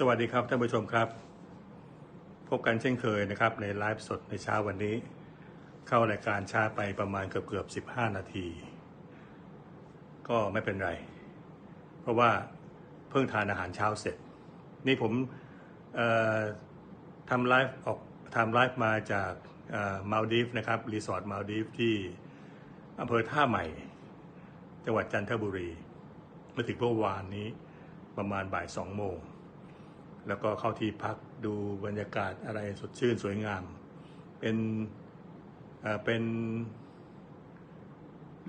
สวัสดีครับท่านผู้ชมครับ พบกันเช่นเคยนะครับ ในไลฟ์สดในเช้าวันนี้ เข้ารายการช้าไปประมาณเกือบเกือบ15นาที ก็ไม่เป็นไร เพราะว่าเพิ่งทานอาหารเช้าเสร็จ นี่ผมทำไลฟ์ออกทำไลฟ์มาจากมาลดีฟนะครับรีสอร์ทมาลดีฟที่อำเภอท่าใหม่ จังหวัดจันทบุรีมื่อถึงเมื่อวานนี้ประมาณบ่ายสองโมง แล้วก็เข้าที่พักดูบรรยากาศอะไรสดชื่นสวยงาม เป็นเป็น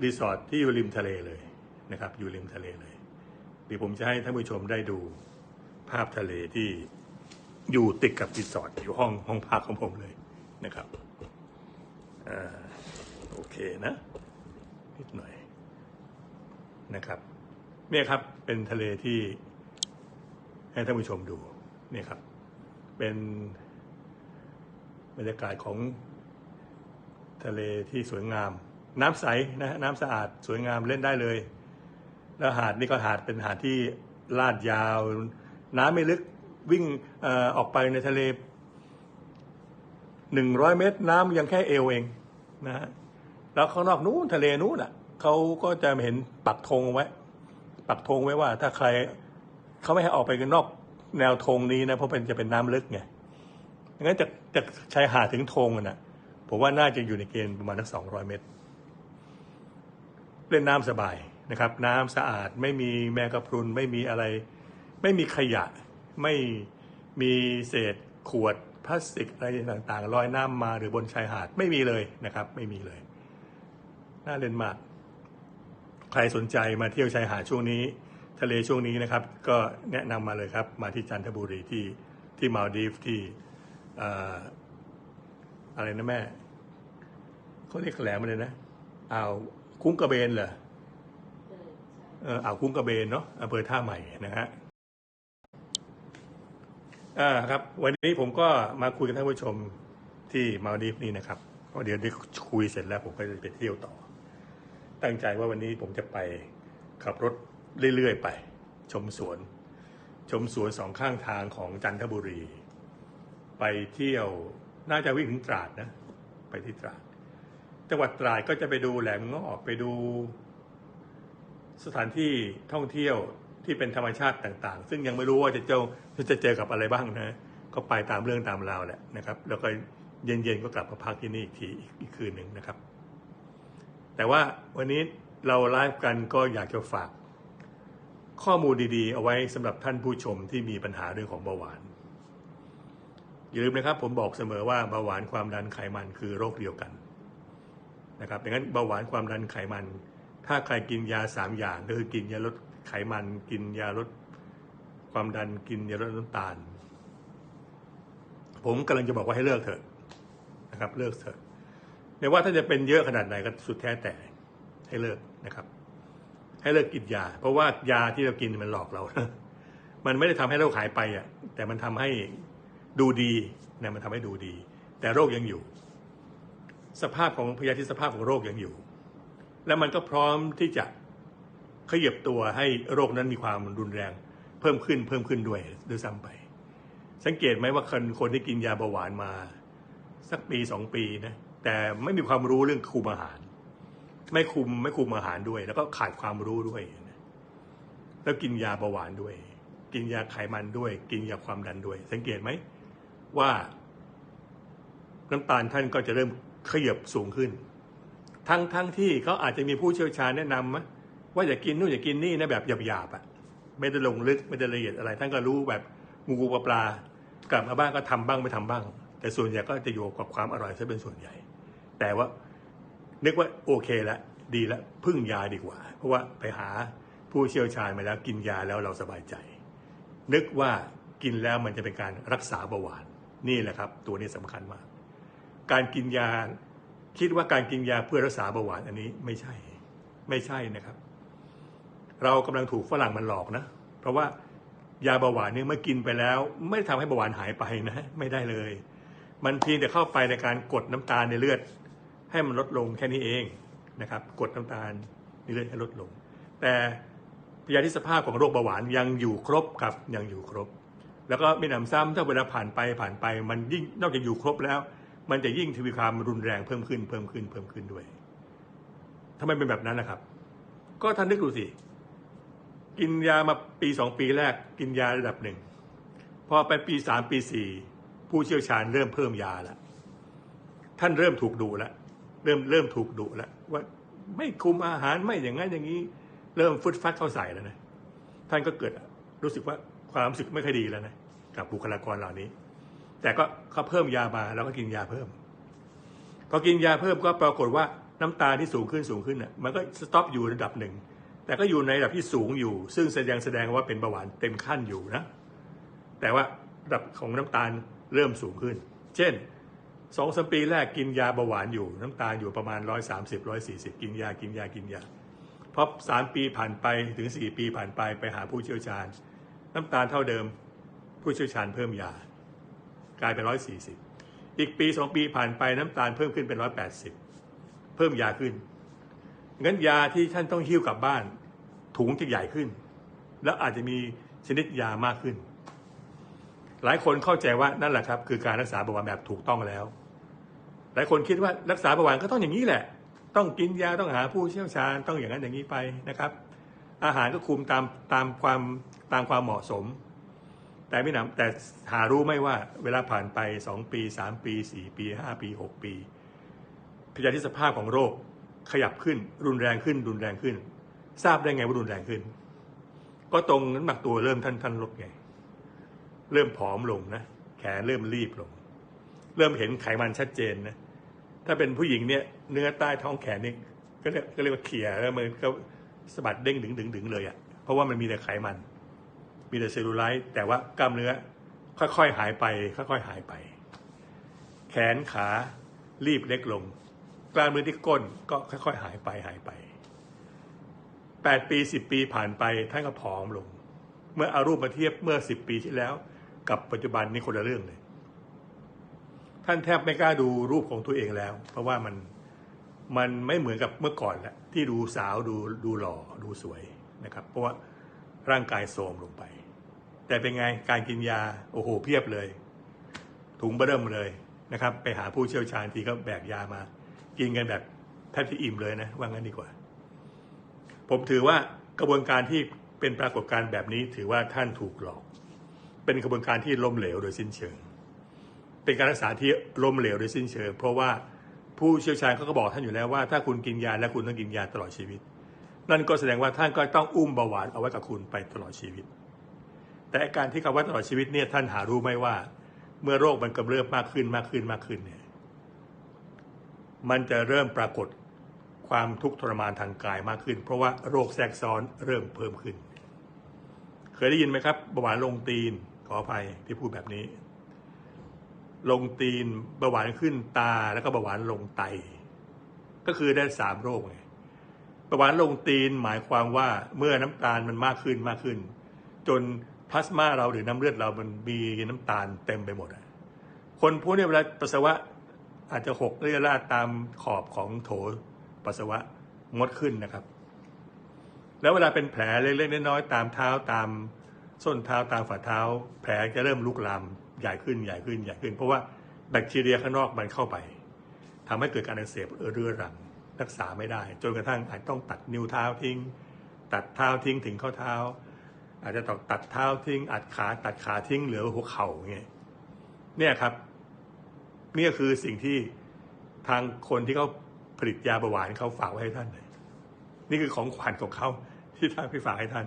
รีสอร์ทที่อยู่ริมทะเลเลยนะครับ อยู่ริมทะเลเลยเดี๋ยวผมจะให้ท่านผู้ชมได้ดูภาพทะเลที่อยู่ติดกับรีสอร์ทอยู่ห้องห้องพักของผมเลยนะครับอโอเคนะนิดหน่อยนะครับเนี่ยครับเป็นทะเลที่ให้ท่านผู้ชมดู นี่ครับ เป็นบรรยากาศของทะเลที่สวยงาม น้ำใสนะฮะน้ำสะอาดสวยงามเล่นได้เลย แล้วหาดนี่ก็หาดเป็นหาดที่ลาดยาว น้ำไม่ลึกวิ่งอออกไปในทะเลหนึ่งร้อยเมตร น้ำยังแค่เอวเองนะฮะแล้วข้างนอกนู้นทะเลนู้นอะเขาก็จะเห็นปักธงไว้ ปักธงไว้ว่า ถ้าใครเขาไม่ให้ออกไปกันนอก แนวธงนี้นะเพราะเป็นจะเป็นน้ำลึกไงงั้นจากจากชายหาดถึงธงอะนะผมว่าน่าจะอยู่ในเกณฑ์ประมาณสักสองร้อยเมตร เล่นน้ำสบายนะครับ น้ำสะอาดไม่มีแมงกะพรุนไม่มีอะไร ไม่มีขยะ ไม่มีเศษขวดพลาสติกอะไรต่างๆลอยน้ำมาหรือบนชายหาดไม่มีเลยนะครับ ไม่มีเลย น่าเล่นมาก ใครสนใจมาเที่ยวชายหาดช่วงนี้ ทะเลช่วงนี้นะครับ ก็แนะนำมาเลยครับ มาที่จันทบุรีที่ที่มาลดีฟที่ออะไรนะแม่เขาเรียกแหลมมาเลยนะอ่าวคุ้งกระเบนเหรอเอออ่าวคุ้งกระเบนเนาะอำเภอท่าใหม่นะฮะอ่าครับ วันนี้ผมก็มาคุยกับท่านผู้ชมที่มาลดีฟนี่นะครับเพราะเดี๋ยวได้คุยเสร็จแล้วผมก็จะไปเที่ยวต่อ ตั้งใจว่าวันนี้ผมจะไปขับรถ เรื่อยๆไป ชมสวน ชมสวนสองข้างทางของจันทบุรี ไปเที่ยวน่าจะวิ่งถึงตราดนะ ไปที่ตราด จังหวัดตราดก็จะไปดูแหลมงอกไปดู สถานที่ท่องเที่ยวที่เป็นธรรมชาติต่าง ๆ ซึ่งยังไม่รู้ว่าจะเจอจะเจอกับอะไรบ้างนะ ก็ไปตามเรื่องตามราวแหละนะครับ แล้วก็เย็นๆก็กลับมาพักที่นี่อีกทีอีกคืนหนึ่งนะครับ แต่ว่าวันนี้เราไลฟ์กันก็อยากจะฝาก ข้อมูลดีๆ เอาไว้สำหรับท่านผู้ชมที่มีปัญหาเรื่องของเบาหวาน อย่าลืมนะครับผมบอกเสมอว่าเบาหวานความดันไขมันคือโรคเดียวกันนะครับดังนั้นเบาหวานความดันไขมัน ถ้าใครกินยาสามอย่างก็คือกินยาลดไขมัน กินยาลดความดันกินยาลดน้ำตาล ผมกำลังจะบอกว่าให้เลิกเถอะนะครับเลิกเถอะไม่ว่าถ้าจะเป็นเยอะขนาดไหนก็สุดแท้แต่ให้เลิกนะครับ ให้เลิกกินยา เพราะว่ายาที่เรากินมันหลอกเรามันไม่ได้ทำให้โรคหายไปอะ แต่มันทำให้ดูดีนะมันทำให้ดูดี แต่โรคยังอยู่ สภาพของพยาธิสภาพของโรคยังอยู่ แล้วมันก็พร้อมที่จะขยับตัวให้โรคนั้นมีความรุนแรง เพิ่มขึ้นเพิ่มขึ้นด้วยด้วยซ้ำไป สังเกตไหมว่าคนคนที่กินยาเบาหวานมา สักปีสองปีนะแต่ไม่มีความรู้เรื่องคุมอาหาร ไม่คุมไม่คุมอาหารด้วย แล้วก็ขาดความรู้ด้วย แล้วกินยาเบาหวานด้วย กินยาไขมันด้วย กินยาความดันด้วย สังเกตไหมว่าน้ำตาลท่านก็จะเริ่มขยับสูงขึ้น ทั้งทั้งที่เขาอาจจะมีผู้เชี่ยวชาญแนะนำว่าอย่ากินนู่นอย่ากินนี่นะแบบหยาบๆอะไม่ได้ลงลึกไม่ได้ละเอียดอะไร ท่านก็รู้แบบงูงูปลาปลากลับมาบ้านก็ทำบ้างไม่ทำบ้าง แต่ส่วนใหญ่ก็จะอยู่กับความอร่อยซะเป็นส่วนใหญ่ แต่ว่า นึกว่าโอเคแล้วดีแล้วพึ่งยาดีกว่า เพราะว่าไปหาผู้เชี่ยวชาญมาแล้วกินยาแล้วเราสบายใจ นึกว่ากินแล้วมันจะเป็นการรักษาเบาหวานนี่แหละครับ ตัวนี้สำคัญมาก การกินยาคิดว่าการกินยาเพื่อรักษาเบาหวานอันนี้ไม่ใช่ ไม่ใช่นะครับ เรากำลังถูกฝรั่งมันหลอกนะ เพราะว่ายาเบาหวานเนี่ยเมื่อกินไปแล้ว ไม่ทำให้เบาหวานหายไปนะ ไม่ได้เลย มันเพียงแต่เข้าไปในการกดน้ำตาลในเลือด ให้มันลดลงแค่นี้เองนะครับกดน้ำตาลในเลือดให้ลดลง แต่พยาธิสภาพของโรคเบาหวานยังอยู่ครบครับยังอยู่ครบ แล้วก็ไม่หนำซ้ำถ้าเวลาผ่านไปผ่านไป มันยิ่งนอกจากอยู่ครบแล้ว มันจะยิ่งทวีความรุนแรงเพิ่มขึ้นเพิ่มขึ้นเพิ่มขึ้นด้วยทำไมเป็นแบบนั้นนะครับ ก็ท่านนึกดูสิกินยามาปีสองปีแรกกินยาระดับหนึ่งพอไปปีสามปีสี่ผู้เชี่ยวชาญเริ่มเพิ่มยาแล้วท่านเริ่มถูกดูแล้ว เริ่มเริ่มถูกดูแล้วว่าไม่คุมอาหารไม่อย่างนั้นอย่างนี้ เริ่มฟึดฟัดเข้าใส่แล้วนะท่านก็เกิดรู้สึกว่าความรู้สึกไม่ค่อยดีแล้วนะกับบุคลากรเหล่านี้ แต่ก็เขาเพิ่มยามาแล้วก็กินยาเพิ่มพอกินยาเพิ่มก็ปรากฏว่าน้ำตาลที่สูงขึ้นสูงขึ้นน่ะมันก็สต็อปอยู่ระดับหนึ่งแต่ก็อยู่ในระดับที่สูงอยู่ ซึ่งแสดงแสดงว่าเป็นเบาหวานเต็มขั้นอยู่นะ แต่ว่าระดับของน้ำตาลเริ่มสูงขึ้น เช่น สองสมปีแรกกินยาเบาหวานอยู่น้ำตาลอยู่ประมาณร้อยสามสิบร้อยสี่สิบกินยากินยากินยาพอสามปีผ่านไปถึงสี่ปีผ่านไปไปหาผู้เชี่ยวชาญ น้ำตาลเท่าเดิม ผู้เชี่ยวชาญเพิ่มยา กลายเป็นร้อยสี่สิบอีกปีสองปีผ่านไปน้ำตาลเพิ่มขึ้นเป็นร้อยแปดสิบเพิ่มยาขึ้นงั้นยาที่ท่านต้องหิ้วกลับบ้าน ถุงจะใหญ่ขึ้น แล้วอาจจะมีชนิดยามากขึ้น หลายคนเข้าใจว่านั่นแหละครับ คือการรักษาเบาหวานแบบถูกต้องแล้ว หลายคนคิดว่ารักษาเบาหวานก็ต้องอย่างนี้แหละ ต้องกินยาต้องหาผู้เชี่ยวชาญต้องอย่างนั้นอย่างนี้ไปนะครับ อาหารก็คุมตามตามความตามความเหมาะสม แต่ไม่นำแต่หารู้ไหมว่าเวลาผ่านไปสองปีสามปีสี่ปีห้าปีหกปีพยาธิสภาพของโรคขยับขึ้น รุนแรงขึ้น รุนแรงขึ้น ทราบได้ไงว่ารุนแรงขึ้น ก็ตรงน้ำหนักตัวเริ่มท่านท่านลดไง เริ่มผอมลงนะ แขนเริ่มรีบลง เริ่มเห็นไขมันชัดเจนนะถ้าเป็นผู้หญิงเนี่ยเนื้อใต้ท้องแขนนี่ก็เรียกก็เรียกว่าเขี่ยแล้วมันก็สะบัดเด้งดึงดึงดึงเลยอะ่ะเพราะว่ามันมีแต่ไขมัน มีแต่เซลลูไลท์แต่ว่ากล้ามเนื้อค่อยๆหายไปค่อยๆหายไป แขนขารีบเล็กลง กล้ามเนื้อที่ก้นก็ค่อยๆหายไปหายไปแปดปีสิบปีผ่านไปท่านก็ผอมลง เมื่อเอารูปมาเทียบเมื่อสิบปีที่แล้ว กับปัจจุบันนี่คนละเรื่องเลย ท่านแทบไม่กล้าดูรูปของตัวเองแล้ว เพราะว่ามันมันไม่เหมือนกับเมื่อก่อนแล้วที่ดูสาวดูดูหล่อดูสวยนะครับ เพราะว่าร่างกายโทรมลงไป แต่เป็นไงการกินยาโอ้โหเพียบเลย ถุงเบิ่มเลยนะครับ ไปหาผู้เชี่ยวชาญทีก็แบกยามา กินกันแบบแทบจะอิ่มเลยนะว่างั้นดีกว่า ผมถือว่ากระบวนการที่เป็นปรากฏการณ์แบบนี้ถือว่าท่านถูกหลอก เป็นกระบวนการที่ล้มเหลวโดยสิ้นเชิง เป็นการรักษาที่ล้มเหลวโดยสิ้นเชิง เพราะว่าผู้เชี่ยวชาญเขาก็บอกท่านอยู่แล้วว่าถ้าคุณกินยาและคุณต้องกินยาตลอดชีวิต นั่นก็แสดงว่าท่านก็ต้องอุ้มเบาหวานเอาไว้กับคุณไปตลอดชีวิต แต่การที่คำว่าตลอดชีวิตเนี่ยท่านหารู้ไหมว่า เมื่อโรคมันกำเริบมากขึ้นมากขึ้นมากขึ้นเนี่ยมันจะเริ่มปรากฏความทุกข์ทรมานทางกายมากขึ้น เพราะว่าโรคแทรกซ้อนเริ่มเพิ่มขึ้น เคยได้ยินไหมครับเบาหวานลงตีนขออภัยที่พูดแบบนี้ ลงตีนเบาหวานขึ้นตาแล้วก็เบาหวานลงไต ก็คือได้สามโรคไงเบาหวานลงตีนหมายความว่าเมื่อน้ำตาลมันมากขึ้นมากขึ้น จนพลาสมาเราหรือน้ำเลือดเรามันมีน้ำตาลเต็มไปหมดอะคนพวกนี้เวลาปัสสาวะอาจจะหกเรียราดตามขอบของโถปัสสาวะงดขึ้นนะครับ แล้วเวลาเป็นแผลเล็กๆน้อยๆตามเท้าตามส้นเท้าตามฝ่าเท้า แผลจะเริ่มลุกลาม ใหญ่ขึ้นใหญ่ขึ้นใหญ่ขึ้น เพราะว่าแบคทีเรียข้างนอกมันเข้าไปทำให้เกิดการอักเสบเรื้อรังรักษาไม่ได้ จนกระทั่งอาจต้องตัดนิ้วเท้าทิ้ง ตัดเท้าทิ้งถึงข้อเท้า อาจจะต้องตัดเท้าทิ้งอัดขาตัดขาทิ้งเหลือหัวเข่าเงี้ยเนี่ยครับนี่คือสิ่งที่ทางคนที่เขาผลิตยาเบาหวานเขาฝากไว้ให้ท่านนี่คือของขวัญของเขาที่ท่านไปฝากให้ท่าน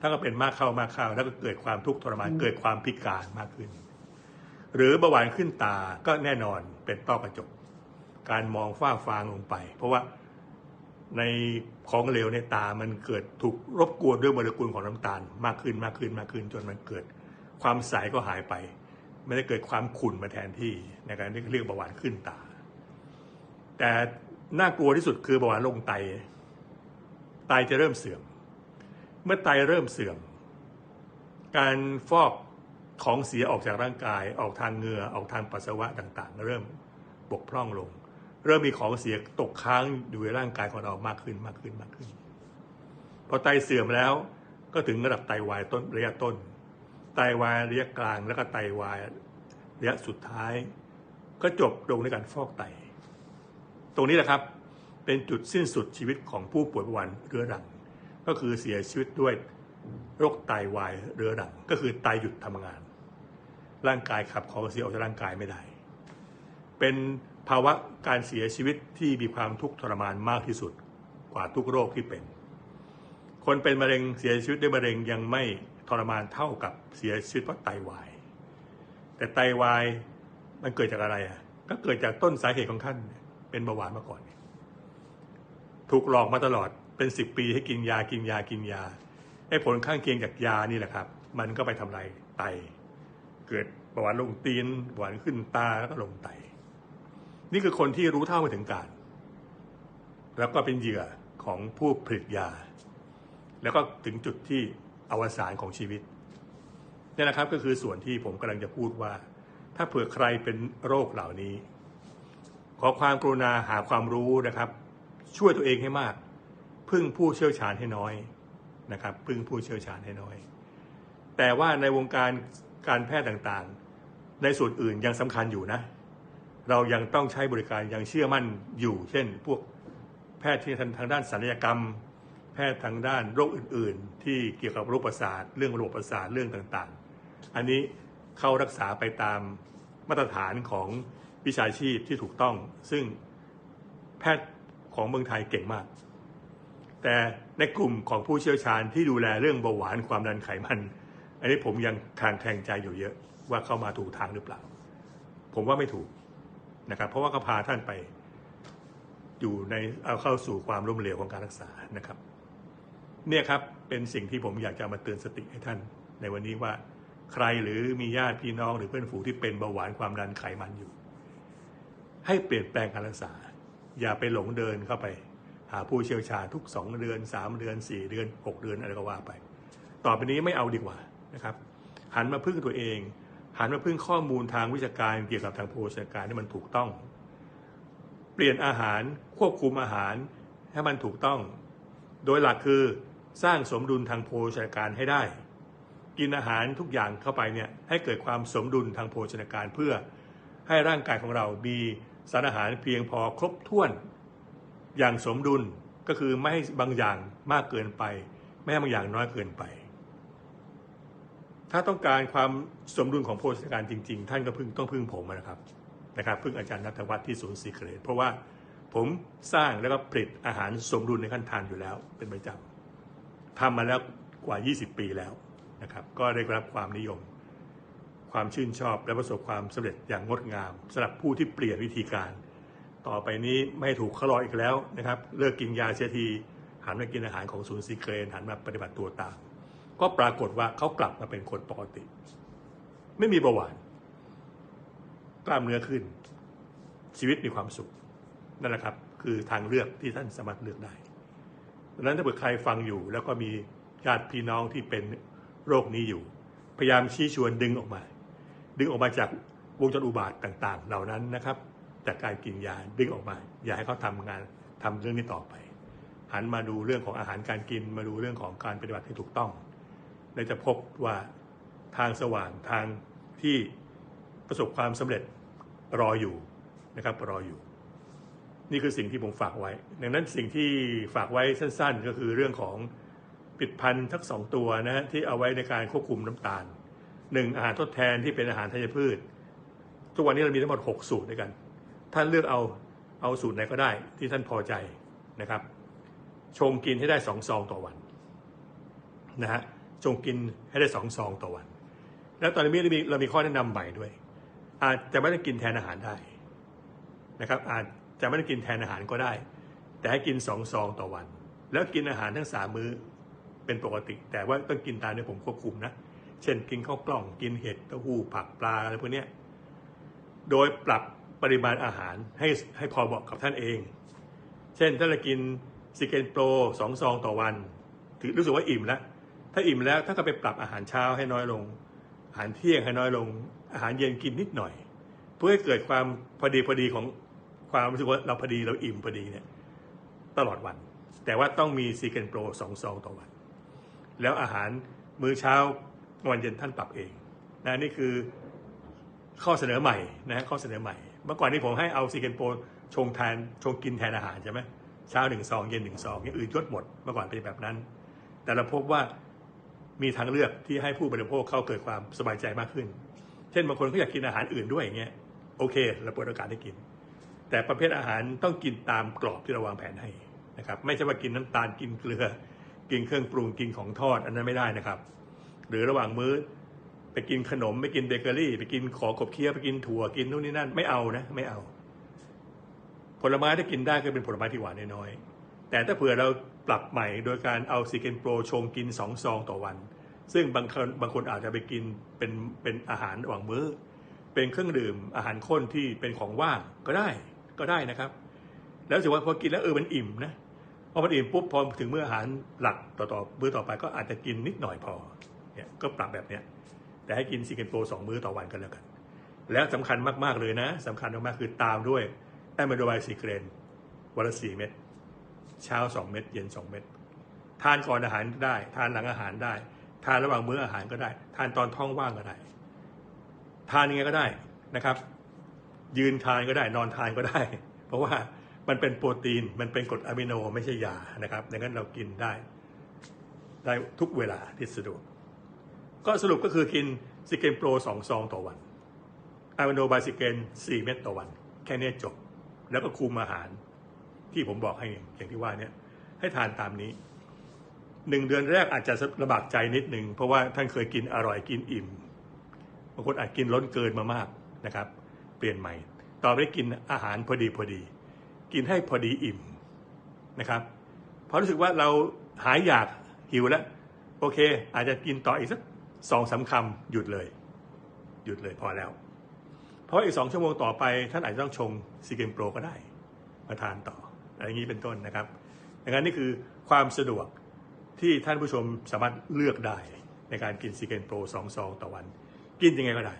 ท่านก็เป็นมากเข้ามากเข้าแล้วก็เกิดความทุกข์ทรมานเกิดความพิการมากขึ้น หรือเบาหวานขึ้นตาก็แน่นอนเป็นต้อกระจก การมองฟ้าฟางลงไป เพราะว่าในของเหลวในตามันเกิดถูกรบกวนด้วยโมเลกุลของน้ำตาลมากขึ้นมากขึ้นมากขึ้น จนมันเกิดความใสก็หายไป ไม่ได้เกิดความขุ่นมาแทนที่ในการเรียกเบาหวานขึ้นตา แต่น่ากลัวที่สุดคือเบาหวานลงไต ไตจะเริ่มเสื่อม เมื่อไตเริ่มเสื่อม การฟอก ของเสียออกจากร่างกายออกทางเหงื่อออกทางปัสสาวะต่างๆ เริ่มบกพร่องลง เริ่มมีของเสียตกค้างอยู่ในร่างกายของเรามากขึ้นมากขึ้นมากขึ้นพอไตเสื่อมแล้วก็ถึงระดับไตวายต้นระยะต้น ไตวายระยะกลางแล้วก็ไตวายระยะสุดท้าย ก็จบลงในการฟอกไต ตรงนี้แหละครับเป็นจุดสิ้นสุดชีวิตของผู้ป่วยเบาหวานเรื้อรัง ก็คือเสียชีวิตด้วย โรคไตวายเรื้อรังก็คือไตหยุดทำงาน ร่างกายขับของเสียออกจากร่างกายไม่ได้ เป็นภาวะการเสียชีวิตที่มีความทุกข์ทรมานมากที่สุดกว่าทุกโรคที่เป็น คนเป็นมะเร็งเสียชีวิตด้วยมะเร็งยังไม่ทรมานเท่ากับเสียชีวิตเพราะไตวาย แต่ไตวายมันเกิดจากอะไรอะ ก็เกิดจากต้นสาเหตุของท่านเป็นเบาหวานมาก่อน ถูกหลอกมาตลอดเป็นสิบปีให้กินยากินยากินยา อ้ผลข้างเคียงจากยานี่แหละครับ มันก็ไปทำลายไต เกิดเบาหวานลงตีนหวานขึ้นตาแล้วก็ลงไต นี่คือคนที่รู้เท่าไม่ถึงการ แล้วก็เป็นเหยื่อของผู้ผลิตยา แล้วก็ถึงจุดที่อวสานของชีวิตนี่นะครับก็คือส่วนที่ผมกำลังจะพูดว่า ถ้าเผื่อใครเป็นโรคเหล่านี้ ขอความกรุณาหาความรู้นะครับ ช่วยตัวเองให้มาก พึ่งผู้เชี่ยวชาญให้น้อย นะครับพึ่งผู้เชี่ยวชาญให้น้อย แต่ว่าในวงการการแพทย์ต่างๆ ในส่วนอื่นยังสำคัญอยู่นะ เรายังต้องใช้บริการยังเชื่อมั่นอยู่ เช่น พวกแพทย์ที่ทางด้านศัลยกรรม แพทย์ทางด้านโรคอื่น ๆ ที่เกี่ยวกับโรคประสาทเรื่องระบบประสาทเรื่องต่างๆ อันนี้เข้ารักษาไปตามมาตรฐานของวิชาชีพที่ถูกต้อง ซึ่งแพทย์ของเมืองไทยเก่งมาก แต่ในกลุ่มของผู้เชี่ยวชาญที่ดูแลเรื่องเบาหวานความดันไขมัน อันนี้ผมยังคลางแคลงใจอยู่เยอะว่าเข้ามาถูกทางหรือเปล่า ผมว่าไม่ถูกนะครับ เพราะว่าเขาพาท่านไปอยู่ในเอาเข้าสู่ความล้มเหลวของการรักษานะครับ เนี่ยครับเป็นสิ่งที่ผมอยากจะมาเตือนสติให้ท่าน ในวันนี้ว่าใครหรือมีญาติพี่น้องหรือเพื่อนฝูงที่เป็นเบาหวานความดันไขมันอยู่ ให้เปลี่ยนแปลงการรักษา อย่าไปหลงเดินเข้าไป หาผู้เชี่ยวชาญทุกสองเดือนสามเดือนสี่เดือนหกเดือนอะไรก็ว่าไป ต่อไปนี้ไม่เอาดีกว่านะครับหันมาพึ่งตัวเอง หันมาพึ่งข้อมูลทางวิชาการเกี่ยวกับทางโภชนาการที่มันถูกต้อง เปลี่ยนอาหารควบคุมอาหารให้มันถูกต้อง โดยหลักคือสร้างสมดุลทางโภชนาการให้ได้ กินอาหารทุกอย่างเข้าไปเนี่ยให้เกิดความสมดุลทางโภชนาการเพื่อให้ร่างกายของเรามีสารอาหารเพียงพอครบถ้วน อย่างสมดุลก็คือไม่ให้บางอย่างมากเกินไป ไม่ให้บางอย่างน้อยเกินไป ถ้าต้องการความสมดุลของโภชนาการจริง ๆ ท่านก็พึ่งต้องพึ่งผมนะครับนะครับพึ่งอาจารย์นัทวัฒน์ที่ศูนย์ซีเครตเพราะว่าผมสร้างแล้วก็ผลิตอาหารสมดุลในขั้นทานอยู่แล้ว เป็นประจำทำมาแล้วกว่า 20 ปีแล้วนะครับก็ได้รับความนิยม ความชื่นชอบและประสบความสำเร็จอย่างงดงามสำหรับผู้ที่เปลี่ยนวิธีการ ต่อไปนี้ไม่ถูกขลออีกแล้วนะครับ เลิกกินยาเสียทีหันมากินอาหารของศูนย์ซีเครนหันมาปฏิบัติตัวตาม ก็ปรากฏว่าเขากลับมาเป็นคนปกติ ไม่มีเบาหวานกล้ามเนื้อขึ้น ชีวิตมีความสุขนั่นแหละครับ คือทางเลือกที่ท่านสามารถเลือกได้ดังนั้นถ้าเกิดใครฟังอยู่ แล้วก็มีญาติพี่น้องที่เป็นโรคนี้อยู่ พยายามชี้ชวนดึงออกมา ดึงออกมาจากวงจรอุบาทต่าง ๆ เหล่านั้นนะครับ จากการกินยาดึงออกมา อย่าให้เขาทำงานทำเรื่องนี้ต่อไป หันมาดูเรื่องของอาหารการกินมาดูเรื่องของการปฏิบัติให้ถูกต้อง และจะพบว่าทางสว่างทางที่ประสบความสำเร็จรออยู่นะครับรออยู่ นี่คือสิ่งที่ผมฝากไว้ ดังนั้นสิ่งที่ฝากไว้สั้น ๆ ก็คือเรื่องของปิดพันธุ์ทั้งสองตัวนะฮะที่เอาไว้ในการควบคุมน้ำตาลหนึ่งอาหารทดแทนที่เป็นอาหารธัญพืช ทุกวันนี้เรามีทั้งหมด 6 สูตรด้วยกัน ท่านเลือกเอาเอาสูตรไหนก็ได้ที่ท่านพอใจนะครับ ชงกินให้ได้สองซองต่อวันนะฮะชงกินให้ได้สองซองต่อวัน แล้วตอนนี้เรามีเรามีข้อแนะนำใหม่ด้วย อาจจะไม่ต้องกินแทนอาหารได้นะครับ อาจจะไม่ต้องกินแทนอาหารก็ได้ แต่ให้กินสองซองต่อวัน แล้วกินอาหารทั้งสามมื้อเป็นปกติ แต่ว่าต้องกินตามที่ผมควบคุมนะ เช่นกินข้าวกล้องกินเห็ดเต้าหู้ผักปลาอะไรพวกนี้โดยปรับ ปริมาณอาหารให้ให้พอเหมาะกับท่านเอง เช่นถ้าเรากินซิเกนโปรสองซองต่อวัน ถือรู้สึกว่าอิ่มแล้ว ถ้าอิ่มแล้วถ้าก็ไปปรับอาหารเช้าให้น้อยลง อาหารเที่ยงให้น้อยลง อาหารเย็นกินนิดหน่อย เพื่อให้เกิดความพอดีพอดีของความรู้สึกว่าเราพอดีเราอิ่มพอดีเนี่ยตลอดวัน แต่ว่าต้องมีซีเกนโปรสองซองต่อวัน แล้วอาหารมื้อเช้าวันเย็นท่านปรับเองนะนี่คือข้อเสนอใหม่นะข้อเสนอใหม่ เมื่อก่อนนี้ผมให้เอาซีเกนโปชงแทนชงกินแทนอาหารใช่ไหมเช้าหนึ่งซองเย็นหนึ่งซองอย่างอื่นยดหมดเมื่อก่อนเป็นแบบนั้น แต่เราพบว่ามีทางเลือกที่ให้ผู้บริโภคเข้าเกิดความสบายใจมากขึ้น เช่นบางคนก็อยากกินอาหารอื่นด้วยอย่างเงี้ยโอเคเราเปิดโอกาสให้กิน แต่ประเภทอาหารต้องกินตามกรอบที่เราวางแผนให้นะครับไม่ใช่ว่ากินน้ำตาลกินเกลือ กินเครื่องปรุงกินของทอดอันนั้นไม่ได้นะครับ หรือระหว่างมื้อ ไปกินขนมไปกินเบเกอรี่ ไปกินขอกบเคี้ยวไปกินถั่วกินนู่นนี่นั่นไม่เอานะ ไม่เอา ผลไม้ที่กินได้ก็เป็นผลไม้ที่หวานน้อยๆแต่ถ้าเผื่อเราปรับใหม่โดยการเอาซีเกนโปรชงกินสองซองต่อวัน ซึ่งบางคนบางคนอาจจะไปกินเป็นเป็นอาหารระหว่างมื้อ เป็นเครื่องดื่มอาหารข้นที่เป็นของว่างก็ได้ก็ได้นะครับ แล้วถือว่าพอกินแล้วเออมันอิ่มนะพอมันอิ่มปุ๊บพอถึงมื้ออาหารหลักต่อต่อมื้อต่อไปก็อาจจะกินนิดหน่อยพอเนี่ยก็ปรับแบบเนี้ย แต่ให้กินซีเกนโปรสองมื้อต่อวันกันแล้วกัน แล้วสำคัญมากๆเลยนะสำคัญมากๆคือตามด้วยแอมโมโดไบซีเกรนวันละสี่เม็ดเช้าสองเม็ดเย็นสองเม็ดทานก่อนอาหารได้ ทานหลังอาหารได้ ทานระหว่างมื้ออาหารก็ได้ ทานตอนท้องว่างก็ได้ ทานยังไงก็ได้นะครับ ยืนทานก็ได้ นอนทานก็ได้ เพราะว่ามันเป็นโปรตีนมันเป็นกรดอะมิโนไม่ใช่ยานะครับดังนั้นเรากินได้ ได้ทุกเวลาที่สะดวก ก็สรุปก็คือกินซิเกนโปรสองซองต่อวันอะมิโนไบซิเกนสี่เม็ดต่อวัน แค่นี้จบ แล้วก็คุมอาหาร ที่ผมบอกให้อย่างที่ว่าเนี่ยให้ทานตามนี้หนึ่งเดือนแรกอาจจะลำบากใจนิดหนึ่งเพราะว่าท่านเคยกินอร่อยกินอิ่มบางคนอาจกินล้นเกินมามากนะครับ เปลี่ยนใหม่ ต่อไปกินอาหารพอดีพอดี กินให้พอดีอิ่มนะครับเพราะรู้สึกว่าเราหายอยากหิวแล้ว โอเค อาจจะกินต่ออีกสัก สองสาคำหยุดเลย หยุดเลยพอแล้ว เพราะอีกสองชั่วโมงต่อไปท่านอาจจะต้องชงซีเกมโปรก็ได้มาทานต่ออะไรอย่างนี้เป็นต้นนะครับดังนั้นนี่คือความสะดวกที่ท่านผู้ชมสามารถเลือกได้ในการกินซีเกนโปรสองซองต่อวัน กินยังไงก็ได้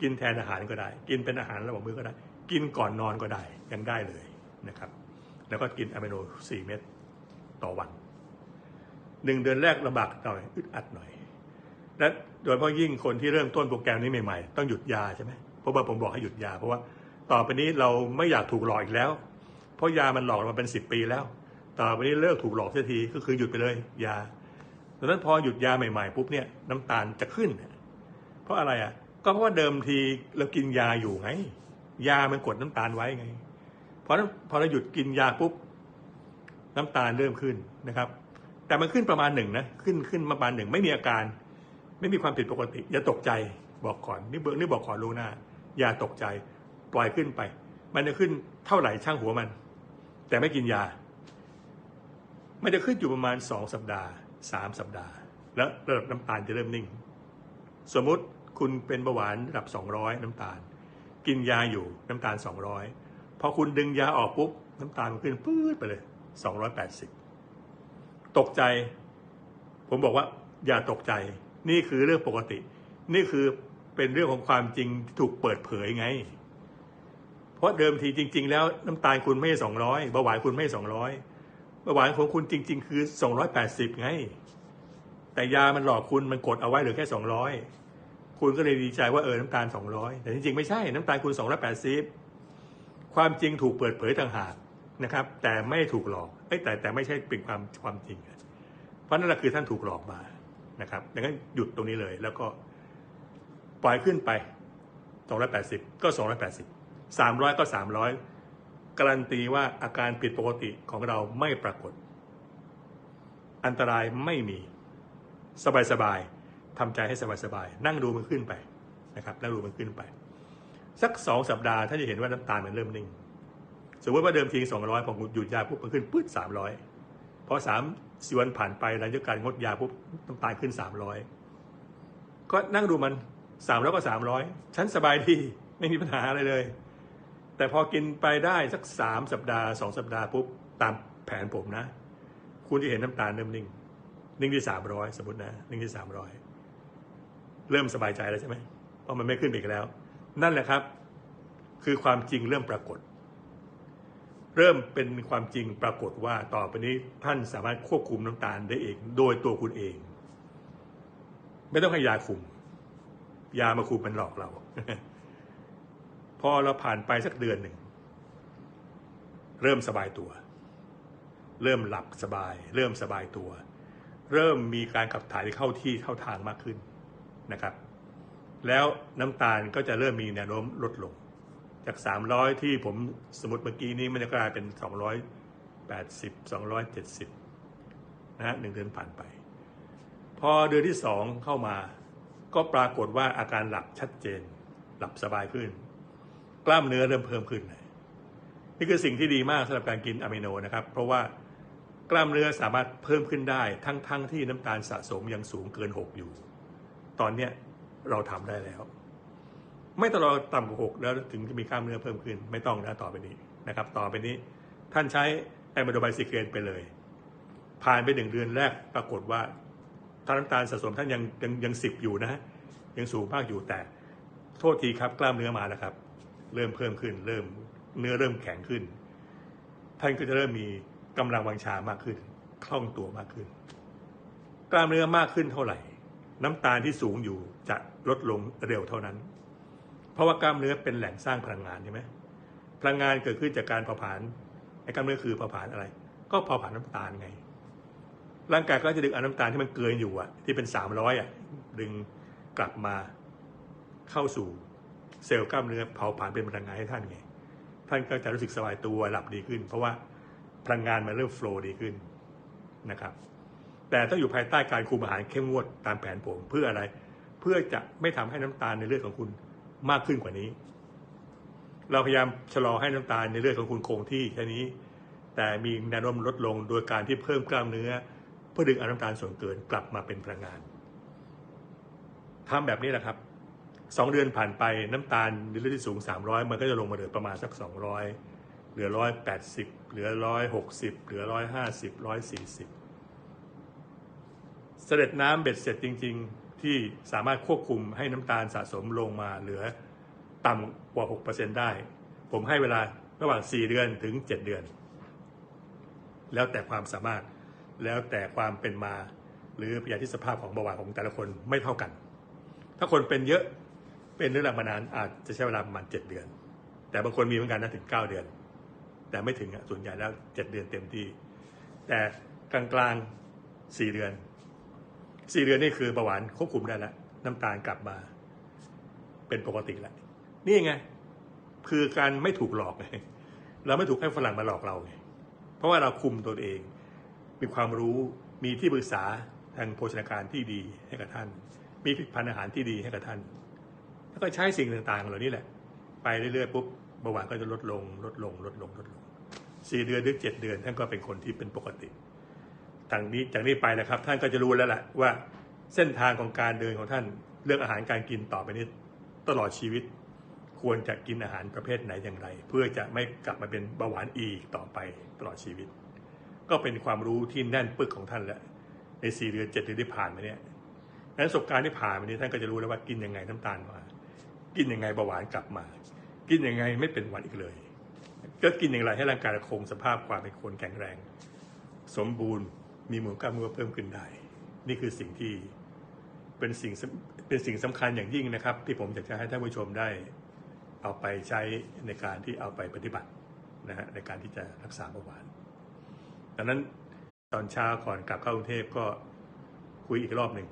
กินแทนอาหารก็ได้ กินเป็นอาหารระหว่างมื้อก็ได้ กินก่อนนอนก็ได้ยังได้เลยนะครับ แล้วก็กินอะมิโน4เม็ดต่อวันหนึ่งเดือนแรกลำบากหน่อยอึดอัดหน่อย และโดยเฉพาะยิ่งคนที่เริ่มต้นโปรแกรมนี้ใหม่ๆ ต้องหยุดยาใช่ไหมเพราะว่าผมบอกให้หยุดยาเพราะว่าต่อไปนี้เราไม่อยากถูกหลอกอีกแล้ว เพราะยามันหลอกมาเป็นสิบปีแล้ว ต่อไปนี้เลิกถูกหลอกเสียทีก็คือหยุดไปเลยยาดังนั้นพอหยุดยาใหม่ๆปุ๊บเนี่ยน้ำตาลจะขึ้น เพราะอะไรอะ ก็เพราะว่าเดิมทีเรากินยาอยู่ไง ยามันกดน้ำตาลไว้ไงพอพอเราหยุดกินยาปุ๊บน้ำตาลเริ่มขึ้นนะครับ แต่มันขึ้นประมาณหนึ่งนะขึ้นขึ้นประมาณหนึ่งไม่มีอาการ ไม่มีความผิดปกติ อย่าตกใจบอกก่อนนี่เบิกนี่บอกก่อนรู้หน้า อย่าตกใจปล่อยขึ้นไป มันจะขึ้นเท่าไหร่ช่างหัวมัน แต่ไม่กินยาไม่จะขึ้นอยู่ประมาณสองสัปดาห์สามสัปดาห์ แล้วระดับน้ำตาลจะเริ่มนิ่ง สมมุติคุณเป็นเบาหวานระดับ 200 น้ำตาล กินยาอยู่น้ำตาล 200 พอคุณดึงยาออกปุ๊บน้ำตาลมันขึ้นปื๊ดไปเลย 280 ตกใจ ผมบอกว่าอย่าตกใจ นี่คือเรื่องปกติ นี่คือเป็นเรื่องของความจริงที่ถูกเปิดเผยไง เพราะเดิมทีจริง ๆ แล้วน้ำตาลคุณไม่ใช่200เบาหวานคุณไม่ใช่200เบาหวานของคุณจริง ๆ คือ280ไง แต่ยามันหลอกคุณมันกดเอาไว้เหลือแค่200คุณก็เลยดีใจว่าเออน้ำตาล200แต่จริงๆไม่ใช่น้ำตาลคุณ280ความจริงถูกเปิดเผยต่างหากนะครับ แต่ไม่ถูกหลอกเอ้แต่แต่ไม่ใช่เป็นความความจริง เพราะนั่นแหละคือท่านถูกหลอกมา นะครับดังนั้นหยุดตรงนี้เลย แล้วก็ปล่อยขึ้นไป 280 ก็ 280 300 ก็ 300 การันตีว่าอาการผิดปกติของเราไม่ปรากฏ อันตรายไม่มีสบายๆทำใจให้สบายๆนั่งดูมันขึ้นไปนะครับนั่งดูมันขึ้นไป สักสองสัปดาห์ท่านจะเห็นว่าน้ำตาลมันเริ่มนิ่ง สมมติว่าเดิมทีสองร้อยพอหยุดยาปุ๊บมันขึ้นปื๊ดสามร้อย พอสามสิวันผ่านไปหลังจากการงดยาปุ๊บน้ำตาลขึ้นสามร้อยก็นั่งดูมันสามร้อยก็สามร้อยฉันสบายดีไม่มีปัญหาอะไรเลย แต่พอกินไปได้สักสามสัปดาห์สองสัปดาห์ปุ๊บตามแผนผมนะ คุณจะเห็นน้ำตาลเริ่มนิ่งนิ่งที่สามร้อยสมมตินะนิ่งที่สามร้อยเริ่มสบายใจแล้วใช่ไหมเพราะมันไม่ขึ้นอีกแล้ว นั่นแหละครับ คือความจริงเริ่มปรากฏ เริ่มเป็นความจริงปรากฏว่าต่อไปนี้ท่านสามารถควบคุมน้ำตาลได้เอง โดยตัวคุณเอง ไม่ต้องให้ยาคุม ยามาคุมมันหลอกเรา พอเราผ่านไปสักเดือนหนึ่ง เริ่มสบายตัว เริ่มหลับสบาย เริ่มสบายตัว เริ่มมีการขับถ่ายที่เข้าที่เข้าทางมากขึ้นนะครับ แล้วน้ำตาลก็จะเริ่มมีแนวโน้มลดลง จาก 300 ที่ผมสมมติเมื่อกี้นี้มันจะกลายเป็น 280 270 นะฮะหนึ่งเดือนผ่านไป พอเดือนที่สองเข้ามา ก็ปรากฏว่าอาการหลับชัดเจน หลับสบายขึ้น กล้ามเนื้อเริ่มเพิ่มขึ้นเลยนี่คือสิ่งที่ดีมากสำหรับการกินอะมิโนนะครับ เพราะว่ากล้ามเนื้อสามารถเพิ่มขึ้นได้ทั้งๆทที่น้ำตาลสะสมยังสูงเกิน 6 อยู่ ตอนเนี้ยเราทำได้แล้ว ไม่ต้องรอต่ำกว่า6แล้วถึงจะมีกล้ามเนื้อเพิ่มขึ้น ไม่ต้องนะต่อไปนี้นะครับ ต่อไปนี้ท่านใช้แอมโดไบซิเคนไปเลย ผ่านไปหนึ่งเดือนแรกปรากฏว่าถ้าน้ำตาลสะสมท่านยังยังยังสิบอยู่นะฮะยังสูงมากอยู่แต่ โทษทีครับกล้ามเนื้อมาแล้วครับ เริ่มเพิ่มขึ้น เริ่มเนื้อเริ่มแข็งขึ้น ท่านก็จะเริ่มมีกำลังวังชามากขึ้น คล่องตัวมากขึ้น กล้ามเนื้อมากขึ้นเท่าไหร่ น้ำตาลที่สูงอยู่จะลดลงเร็วเท่านั้น เพราะว่ากล้ามเนื้อเป็นแหล่งสร้างพลังงานใช่ไหมพลังงานเกิดขึ้นจากการเผาผลาญไอ้กล้ามเนื้อคือเผาผลาญอะไร ก็เผาผลาญน้ำตาลไง ร่างกายก็จะดึงเอาน้ำตาลที่มันเกินอยู่อะที่เป็นสามร้อยอะดึงกลับมาเข้าสู่เซลล์กล้ามเนื้อเผาผลาญเป็นพลังงานให้ท่านไง ท่านก็จะรู้สึกสบายตัวหลับดีขึ้น เพราะว่าพลังงานมันเริ่มโฟลว์ดีขึ้นนะครับ แต่ต้องอยู่ภายใต้การคุมอาหารเข้มงวดตามแผนผมเพื่ออะไร เพื่อจะไม่ทำให้น้ำตาลในเลือดของคุณ มากขึ้นกว่านี้ เราพยายามชะลอให้น้ำตาลในเลือดของคุณคงที่แค่นี้ แต่มีแนวโน้มลดลงโดยการที่เพิ่มกล้ามเนื้อ เพื่อดึงอน้ำตาลส่วนเกินกลับมาเป็นพลังงานทำแบบนี้แหละครับสองเดือนผ่านไปน้ำตาลในเลือดที่สูง 300 มันก็จะลงมาเหลือประมาณสัก 200 เหลือ 180 เหลือ 160 เหลือ 150 140 เสด็จน้ำเบ็ดเสร็จจริง ๆ ที่สามารถควบคุมให้น้ำตาลสะสมลงมาเหลือต่ำกว่า 6%ได้ ผมให้เวลาระหว่าง 4 เดือนถึง 7 เดือน แล้วแต่ความสามารถแล้วแต่ความเป็นมา หรือพยาธิสภาพของเบาหวานของแต่ละคนไม่เท่ากัน ถ้าคนเป็นเยอะเป็นเรื้องมานานอาจจะใช้เวลาประมาณ 7 เดือน แต่บางคนมีเหมือนกันนะถึง 9 เดือน แต่ไม่ถึงส่วนใหญ่แล้ว 7 เดือนเต็มที่ แต่กลางๆ4เดือน 4เดือนนี่คือเบาหวานควบคุมได้แล้วน้ำตาลกลับมา เป็นปกติแล้วนี่ไง คือการไม่ถูกหลอกไงเราไม่ถูกให้ฝรั่งมาหลอกเราไงเพราะว่าเราคุมตัวเอง มีความรู้มีที่ปรึกษาทางโภชนาการที่ดีให้กับท่าน มีผลิตภัณฑ์อาหารที่ดีให้กับท่าน แล้วก็ใช้สิ่งต่างๆ เหล่านี้แหละ ไปเรื่อยๆปุ๊บเบาหวานก็จะลดลง ลดลง ลดลงลดลงสี่เดือนหรือเจ็ดเดือนท่านก็เป็นคนที่เป็นปกติ ทางนี้จากนี้ไปนะครับ ท่านก็จะรู้แล้วแหละว่าเส้นทางของการเดินของท่านเรื่องอาหารการกินต่อไปนี้ตลอดชีวิต ควรจะกินอาหารประเภทไหนอย่างไร เพื่อจะไม่กลับมาเป็นเบาหวานอีกต่อไปตลอดชีวิต ก็เป็นความรู้ที่แน่นปึกของท่านแล้วในสี่เดือนเจ็ดเดือนที่ผ่านมาเนี่ยนั้นประสบการณ์ที่ผ่านมานี้ท่านก็จะรู้แล้วว่ากินยังไงน้ำตาลมากินยังไงเบาหวานกลับมา กินยังไงไม่เป็นหวัดอีกเลย ก็กินอย่างไรให้ร่างกายคงสภาพความเป็นคนแข็งแรง สมบูรณ์ มีมูลกล้ามเนื้อเพิ่มขึ้นได้ นี่คือสิ่งที่เป็นสิ่งเป็นสิ่งสำคัญอย่างยิ่งนะครับ ที่ผมอยากจะให้ท่านผู้ชมได้ เอาไปใช้ในการที่เอาไปปฏิบัตินะฮะในการที่จะรักษาเบาหวานดังนั้นตอนเช้าก่อนกลับเข้ากรุงเทพก็คุยอีกรอบหนึ่ง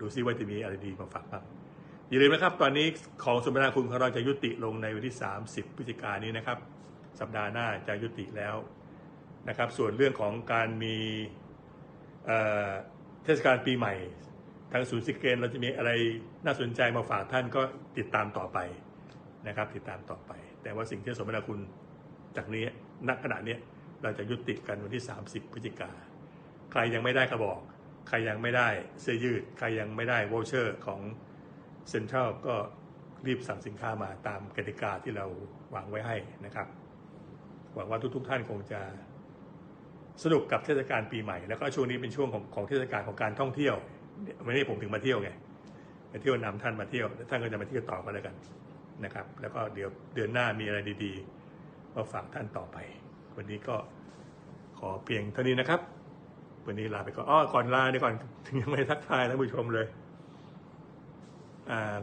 ดูซิว่าจะมีอะไรดีมาฝากบ้างอย่าลืมนะครับ ตอนนี้ของสมนาคุณของเราจะยุติลงในวันที่ 30 พฤศจิกายนนี้นะครับ สัปดาห์หน้าจะยุติแล้ว นะครับ ส่วนเรื่องของการมีเทศกาลปีใหม่ ทางศูนย์สิเกนเราจะมีอะไรน่าสนใจมาฝากท่านก็ติดตามต่อไปนะครับ ติดตามต่อไป แต่ว่าสิ่งที่สมนาคุณจากนี้ณขณะนี้เราจะยุติกันวันที่ 30 พฤศจิกา ใครยังไม่ได้กระบอก ใครยังไม่ได้เสื้อยืด ใครยังไม่ได้โวเชอร์ของเซ็นทรัลก็รีบสั่งสินค้ามาตามกติกาที่เราวางไว้ให้นะครับ หวังว่าทุกๆทท่านคงจะ สนุกกับเทศกาลปีใหม่แล้วก็ช่วงนี้เป็นช่วงของของเทศกาลของการท่องเที่ยววันนี้ผมถึงมาเที่ยวไงมาเที่ยวนำท่านมาเที่ยวแล้วท่านก็จะมาเที่ยวต่อกันแล้วกันนะครับ แล้วก็เดี๋ยวเดือนหน้ามีอะไรดีๆมาฝากท่านต่อไป วันนี้ก็ขอเพียงเท่านี้นะครับ วันนี้ลาไปก่อนอ้อก่อนลาเดี๋ยวก่อนถึงยังไม่ทักทายท่านผู้ชมเลยอ่า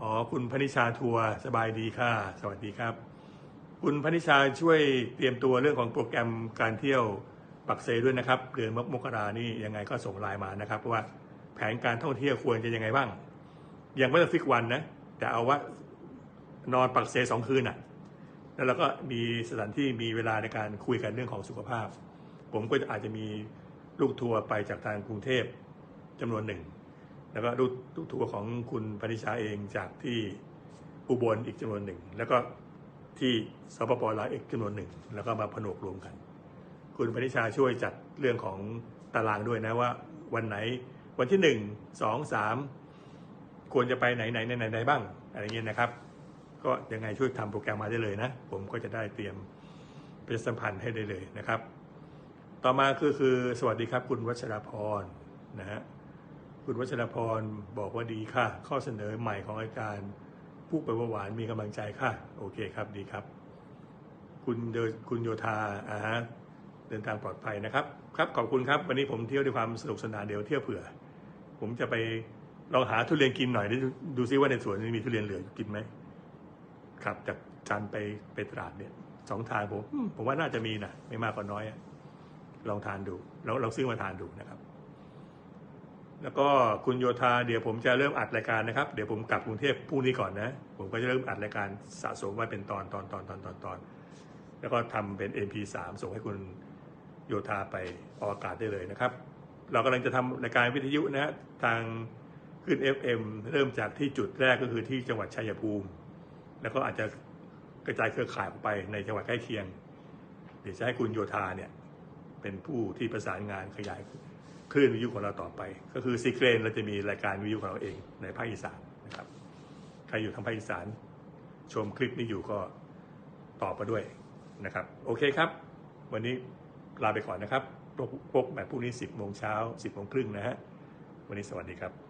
อ๋อคุณพนิชาทัวร์สบายดีค่ะ สวัสดีครับ คุณพนิชาช่วยเตรียมตัวเรื่องของโปรแกรมการเที่ยวปักเซด้วยนะครับเดือนมกรานี่ยังไงก็ส่งไลน์มานะครับเพราะว่าแผนการท่องเที่ยวควรจะยังไงบ้าง ยังไม่ต้องฟิกวันนะแต่เอาว่านอนปักเซสองคืนอะ แล้วเราก็มีสถานที่มีเวลาในการคุยกันเรื่องของสุขภาพ ผมก็อาจจะมีลูกทัวร์ไปจากทางกรุงเทพจำนวนหนึ่ง แล้วก็ลูกทัวร์ของคุณปณิชาเองจากที่อุบลอีกจำนวนหนึ่ง แล้วก็ ที่สปปลาวอีกจำนวนหนึ่ง แล้วก็มาผนวกรวมกัน คุณปณิชาช่วยจัดเรื่องของตารางด้วยนะว่า วันไหนวันที่หนึ่งสองสามควรจะไปไหนไหนไหนไหนบ้างอะไรเงี้ยนะครับ ก็ยังไงช่วยทำโปรแกรมมาได้เลยนะ ผมก็จะได้เตรียมประชาสัมพันธ์ให้ได้เลยนะครับ ต่อมาคือคือสวัสดีครับคุณวัชรพรนะฮะคุณวัชรพรบอกว่าดีค่ะ ข้อเสนอใหม่ของรายการ ผู้ไปว่าหวานมีกำลังใจค่ะ โอเคครับดีครับ คุณโยคุณโยธาอ่าฮะเดินทางปลอดภัยนะครับ ครับขอบคุณครับวันนี้ผมเที่ยวด้วยความสนุกสนานเดี๋ยวเที่ยวเผื่อ ผมจะไปลองหาทุเรียนกินหน่อยดูดูซิว่าในสวนมีทุเรียนเหลืออยู่กินไหมครับจากจันไปไปตราดเนี่ยสองทางผมผมว่าน่าจะมีนะไม่มากก็น้อยอะลองทานดูแล้วลองซื้อมาทานดูนะครับ แล้วก็คุณโยธาเดี๋ยวผมจะเริ่มอัดรายการนะครับ เดี๋ยวผมกลับกรุงเทพพรุ่งนี้ก่อนนะ ผมก็จะเริ่มอัดรายการสะสมไว้เป็นตอนตอนตอนตอนตอนตอน แล้วก็ทำเป็น MP3 ส่งให้คุณโยธาไปออกอากาศได้เลยนะครับ เรากำลังจะทำรายการวิทยุนะฮะทางขึ้น FM เริ่มจากที่จุดแรกก็คือที่จังหวัดชัยภูมิ แล้วก็อาจจะกระจายเครือข่ายออกไปในจังหวัดใกล้เคียง เดี๋ยวจะให้คุณโยธาเนี่ยเป็นผู้ที่ประสานงานขยาย คลื่นวิทยุของเราต่อไป ก็คือซีเกรนเราจะมีรายการวิทยุของเราเองในภาคอีสานนะครับใครอยู่ทางภาคอีสาน ชมคลิปนี้อยู่ก็ตอบมาด้วยนะครับ โอเคครับ วันนี้ลาไปก่อนนะครับพบแบบพรุ่งนี้ 10โมงเช้า10โมงครึ่งนะฮะวันนี้สวัสดีครับ